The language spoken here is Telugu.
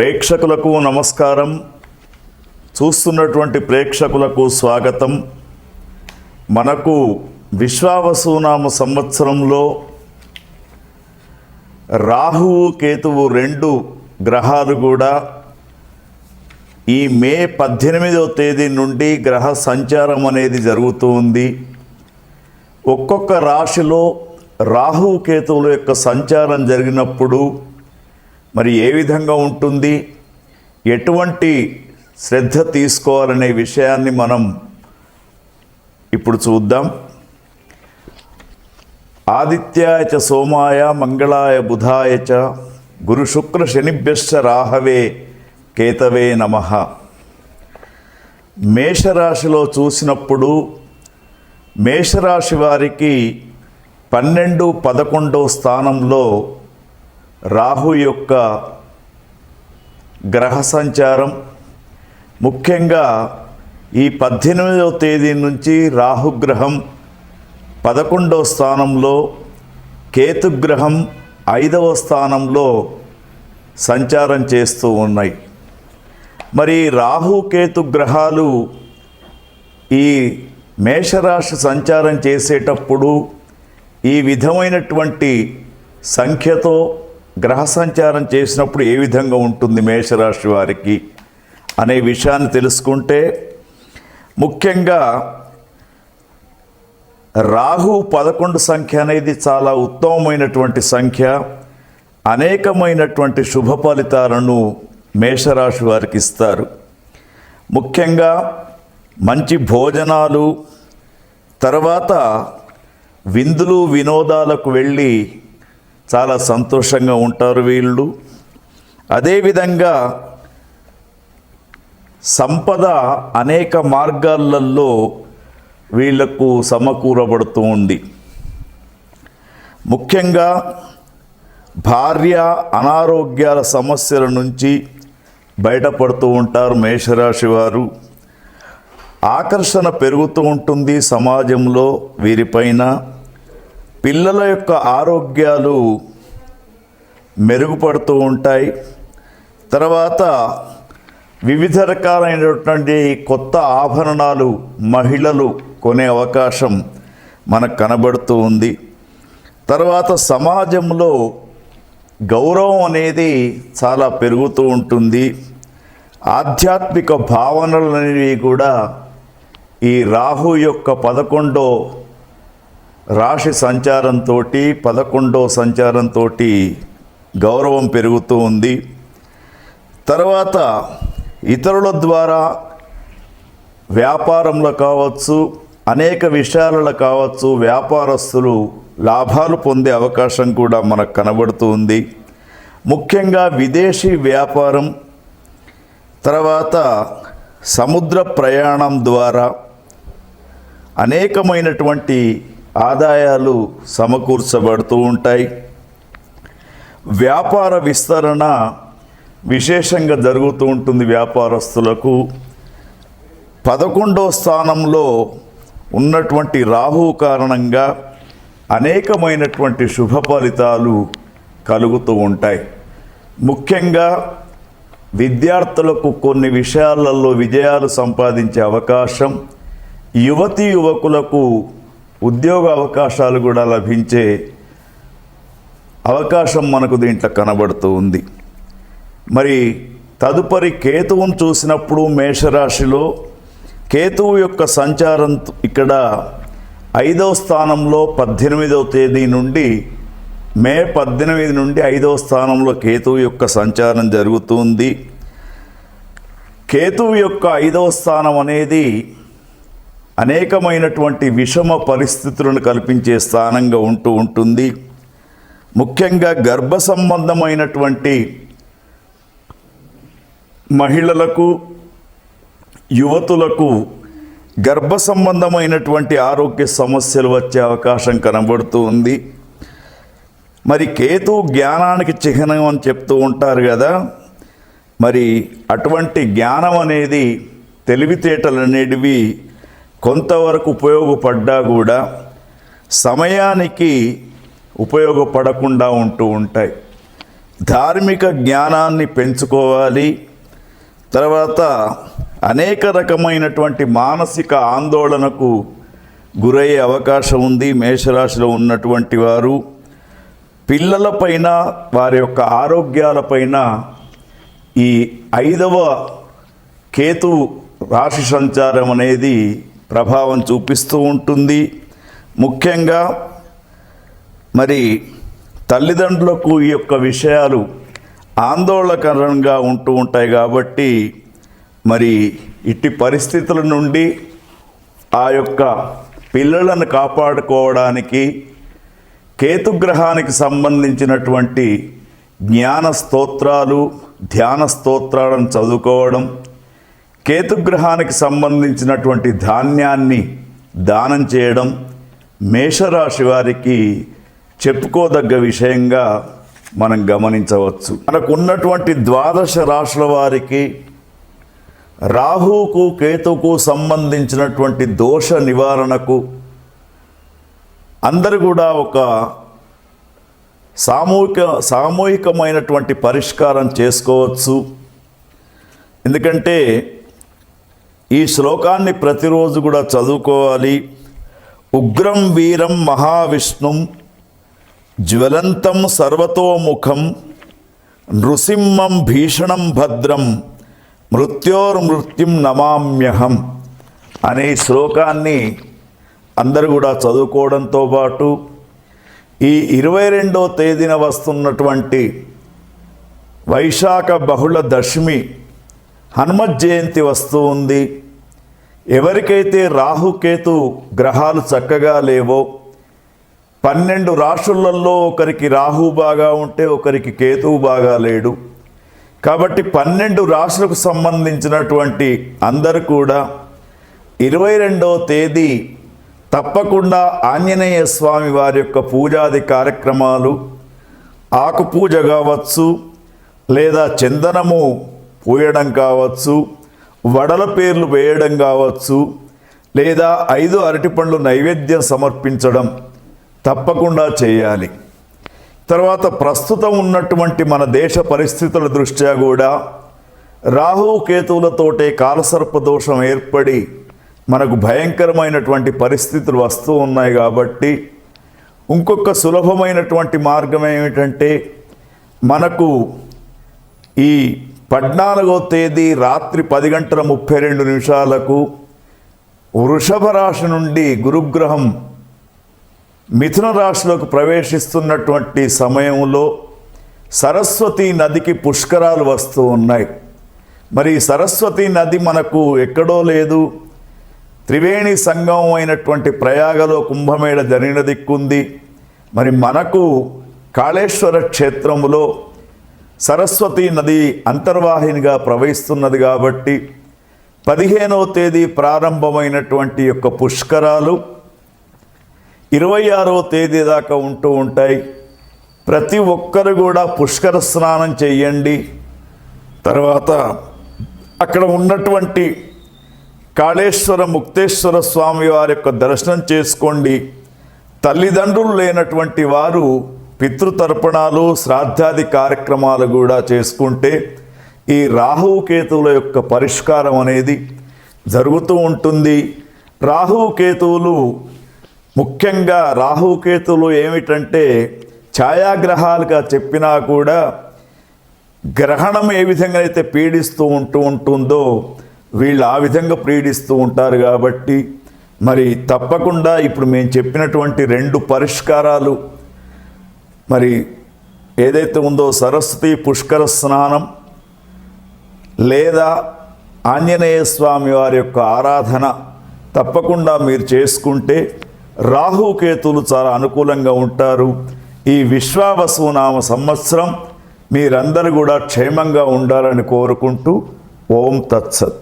ప్రేక్షకులకు నమస్కారం. చూస్తున్నటువంటి ప్రేక్షకులకు స్వాగతం. మనకు విశ్వావసునామ సంవత్సరంలో రాహువు కేతువు రెండు గ్రహాలు కూడా ఈ మే పద్దెనిమిదవ తేదీ నుండి గ్రహ సంచారం అనేది జరుగుతూ ఉంది. ఒక్కొక్క రాశిలో రాహు కేతువుల యొక్క సంచారం జరిగినప్పుడు మరి ఏ విధంగా ఉంటుంది? ఎటువంటి శ్రద్ధ తీసుకోవాలనే విషయాన్ని మనం ఇప్పుడు చూద్దాం. ఆదిత్యాయ చ సోమాయ మంగళాయ బుధాయ చ గురు శుక్ర శనిభ్యశ్చ రాహవే కేతవే నమ. మేషరాశిలో చూసినప్పుడు మేషరాశి వారికి పన్నెండు పదకొండో స్థానంలో రాహు యొక్క గ్రహ సంచారం. ముఖ్యంగా ఈ పద్దెనిమిదవ తేదీ నుంచి రాహుగ్రహం పదకొండవ స్థానంలో కేతుగ్రహం ఐదవ స్థానంలో సంచారం చేస్తూ ఉన్నాయి. మరి రాహు కేతు గ్రహాలు ఈ మేషరాశి సంచారం చేసేటప్పుడు ఈ విధమైనటువంటి సంఖ్యతో గ్రహ సంచారం చేసినప్పుడు ఏ విధంగా ఉంటుంది మేషరాశి వారికి అనే విషయాన్ని తెలుసుకుంటే ముఖ్యంగా రాహు పదకొండు సంఖ్య అనేది చాలా ఉత్తమమైనటువంటి సంఖ్య అనేకమైనటువంటి శుభ ఫలితాలను మేషరాశి వారికి ఇస్తారు. ముఖ్యంగా మంచి భోజనాలు తర్వాత విందులు వినోదాలకు వెళ్ళి చాలా సంతోషంగా ఉంటారు వీళ్ళు. అదేవిధంగా సంపద అనేక మార్గాలలో వీళ్ళకు సమకూరబడుతూ ఉంది. ముఖ్యంగా భార్య అనారోగ్యాల సమస్యల నుంచి బయటపడుతూ ఉంటారు మేషరాశి వారు. ఆకర్షణ పెరుగుతూ ఉంటుంది సమాజంలో వీరిపైన. పిల్లల యొక్క ఆరోగ్యాలు మెరుగుపడుతూ ఉంటాయి. తర్వాత వివిధ రకాలైనటువంటి కొత్త ఆభరణాలు మహిళలు కొనే అవకాశం మనకు కనబడుతూ ఉంది. తర్వాత సమాజంలో గౌరవం అనేది చాలా పెరుగుతూ ఉంటుంది. ఆధ్యాత్మిక భావనలు అనేవి కూడా ఈ రాహు యొక్క పదకొండో రాశి సంచారంతో పదకొండో సంచారంతో గౌరవం పెరుగుతూ ఉంది. తర్వాత ఇతరుల ద్వారా వ్యాపారంలో కావచ్చు అనేక విషయాలలో కావచ్చు వ్యాపారస్తులు లాభాలు పొందే అవకాశం కూడా మనకు కనబడుతూ ఉంది. ముఖ్యంగా విదేశీ వ్యాపారం తర్వాత సముద్ర ప్రయాణం ద్వారా అనేకమైనటువంటి ఆదాయాలు సమకూర్చబడుతూ ఉంటాయి. వ్యాపార విస్తరణ విశేషంగా జరుగుతూ ఉంటుంది వ్యాపారస్తులకు. పదకొండో స్థానంలో ఉన్నటువంటి రాహు కారణంగా అనేకమైనటువంటి శుభ ఫలితాలు కలుగుతూ ఉంటాయి. ముఖ్యంగా విద్యార్థులకు కొన్ని విషయాలలో విజయాలు సంపాదించే అవకాశం యువతీ యువకులకు ఉద్యోగ అవకాశాలు కూడా లభించే అవకాశం మనకు దీంట్లో కనబడుతూ ఉంది. మరి తదుపరి కేతువును చూసినప్పుడు మేషరాశిలో కేతువు యొక్క సంచారం ఇక్కడ ఐదవ స్థానంలో పద్దెనిమిదవ తేదీ నుండి మే పద్దెనిమిది నుండి ఐదవ స్థానంలో కేతువు యొక్క సంచారం జరుగుతుంది. కేతువు యొక్క ఐదవ స్థానం అనేది అనేకమైనటువంటి విషమ పరిస్థితులను కల్పించే స్థానంగా ఉంటూ ఉంటుంది. ముఖ్యంగా గర్భ సంబంధమైనటువంటి మహిళలకు యువతులకు గర్భ సంబంధమైనటువంటి ఆరోగ్య సమస్యలు వచ్చే అవకాశం కనబడుతూ ఉంది. మరి కేతు జ్ఞానానికి చిహ్నం అని చెప్తూ ఉంటారు కదా. మరి అటువంటి జ్ఞానం అనేది తెలివితేటలు అనేటివి కొంతవరకు ఉపయోగపడ్డా కూడా సమయానికి ఉపయోగపడకుండా ఉంటూ ఉంటాయి. ధార్మిక జ్ఞానాన్ని పెంచుకోవాలి. తర్వాత అనేక రకమైనటువంటి మానసిక ఆందోళనకు గురయ్యే అవకాశం ఉంది మేషరాశిలో ఉన్నటువంటి వారు. పిల్లలపైన వారి యొక్క ఆరోగ్యాలపైన ఈ ఐదవ కేతు రాశి సంచారం అనేది ప్రభావం చూపిస్తూ ఉంటుంది. ముఖ్యంగా మరి తల్లిదండ్రులకు ఈ యొక్క విషయాలు ఆందోళనకరంగా ఉంటూ ఉంటాయి కాబట్టి మరి ఇట్టి పరిస్థితుల నుండి ఆ యొక్క పిల్లలను కాపాడుకోవడానికి కేతుగ్రహానికి సంబంధించినటువంటి జ్ఞాన స్తోత్రాలు ధ్యాన స్తోత్రాలను చదువుకోవడం కేతుగ్రహానికి సంబంధించినటువంటి ధాన్యాన్ని దానం చేయడం మేషరాశి వారికి చెప్పుకోదగ్గ విషయంగా మనం గమనించవచ్చు. మనకు ఉన్నటువంటి ద్వాదశ రాశుల వారికి రాహుకు కేతుకు సంబంధించినటువంటి దోష నివారణకు అందరు కూడా ఒక సామూహిక సామూహికమైనటువంటి పరిష్కారం చేసుకోవచ్చు. ఎందుకంటే ఈ శ్లోకాన్ని ప్రతిరోజు కూడా చదువుకోవాలి. ఉగ్రం వీరం మహావిష్ణుం జ్వలంతం సర్వతోముఖం నృసింహం భీషణం భద్రం మృత్యోర్మృత్యుం నమామ్యహం అనే శ్లోకాన్ని అందరూ కూడా చదువుకోవడంతో పాటు ఈ ఇరవై రెండో తేదీన వస్తున్నటువంటి వైశాఖ బహుళ దశమి హనుమత్ జయంతి వస్తూ ఉంది. ఎవరికైతే రాహుకేతు గ్రహాలు చక్కగా లేవో పన్నెండు రాశులలో ఒకరికి రాహు బాగా ఉంటే ఒకరికి కేతువు బాగా లేడు. కాబట్టి పన్నెండు రాశులకు సంబంధించినటువంటి అందరు కూడా ఇరవై రెండవ తేదీ తప్పకుండా ఆంజనేయ స్వామి వారి యొక్క పూజాది కార్యక్రమాలు ఆకు పూజ కావచ్చు లేదా చందనము పూయడం కావచ్చు వడల పేర్లు వేయడం కావచ్చు లేదా ఐదు అరటిపండ్లు నైవేద్యం సమర్పించడం తప్పకుండా చేయాలి. తర్వాత ప్రస్తుతం ఉన్నటువంటి మన దేశ పరిస్థితుల దృష్ట్యా కూడా రాహు కేతువులతోటే కాలసర్ప దోషం ఏర్పడి మనకు భయంకరమైనటువంటి పరిస్థితులు వస్తూ ఉన్నాయి కాబట్టి ఇంకొక సులభమైనటువంటి మార్గం ఏమిటంటే మనకు ఈ పద్నాలుగో తేదీ రాత్రి పది గంటల ముప్పై రెండు నిమిషాలకు వృషభ రాశి నుండి గురుగ్రహం మిథున రాశిలోకి ప్రవేశిస్తున్నటువంటి సమయంలో సరస్వతి నదికి పుష్కరాలు వస్తూ ఉన్నాయి. మరి సరస్వతి నది మనకు ఎక్కడో లేదు. త్రివేణి సంగమం అయినటువంటి ప్రయాగలో కుంభమేళ జరిగిన దిక్కుంది మరి మనకు కాళేశ్వర క్షేత్రములో సరస్వతి నది అంతర్వాహినిగా ప్రవహిస్తున్నది కాబట్టి పదిహేనవ తేదీ ప్రారంభమైనటువంటి యొక్క పుష్కరాలు ఇరవై ఆరవ తేదీ దాకా ఉంటూ ఉంటాయి. ప్రతి ఒక్కరు కూడా పుష్కర స్నానం చేయండి. తర్వాత అక్కడ ఉన్నటువంటి కాళేశ్వర ముక్తేశ్వర స్వామి వారి యొక్క దర్శనం చేసుకోండి. తల్లిదండ్రులు లేనటువంటి వారు పితృతర్పణాలు శ్రాద్ధాది కార్యక్రమాలు కూడా చేసుకుంటే ఈ రాహుకేతువుల యొక్క పరిష్కారం అనేది జరుగుతూ ఉంటుంది. రాహుకేతువులు ముఖ్యంగా రాహుకేతులు ఏమిటంటే ఛాయాగ్రహాలుగా చెప్పినా కూడా గ్రహణం ఏ విధంగా అయితే పీడిస్తూ ఉంటూ ఉంటుందో వీళ్ళు ఆ విధంగా పీడిస్తూ ఉంటారు కాబట్టి మరి తప్పకుండా ఇప్పుడు మేము చెప్పినటువంటి రెండు పరిష్కారాలు మరి ఏదైతే ఉందో సరస్వతి పుష్కర స్నానం లేదా ఆంజనేయ స్వామి వారి యొక్క ఆరాధన తప్పకుండా మీరు చేసుకుంటే రాహుకేతులు చాలా అనుకూలంగా ఉంటారు. ఈ విశ్వావసునామ సంవత్సరం మీరందరూ కూడా క్షేమంగా ఉండాలని కోరుకుంటూ ఓం తత్సత్.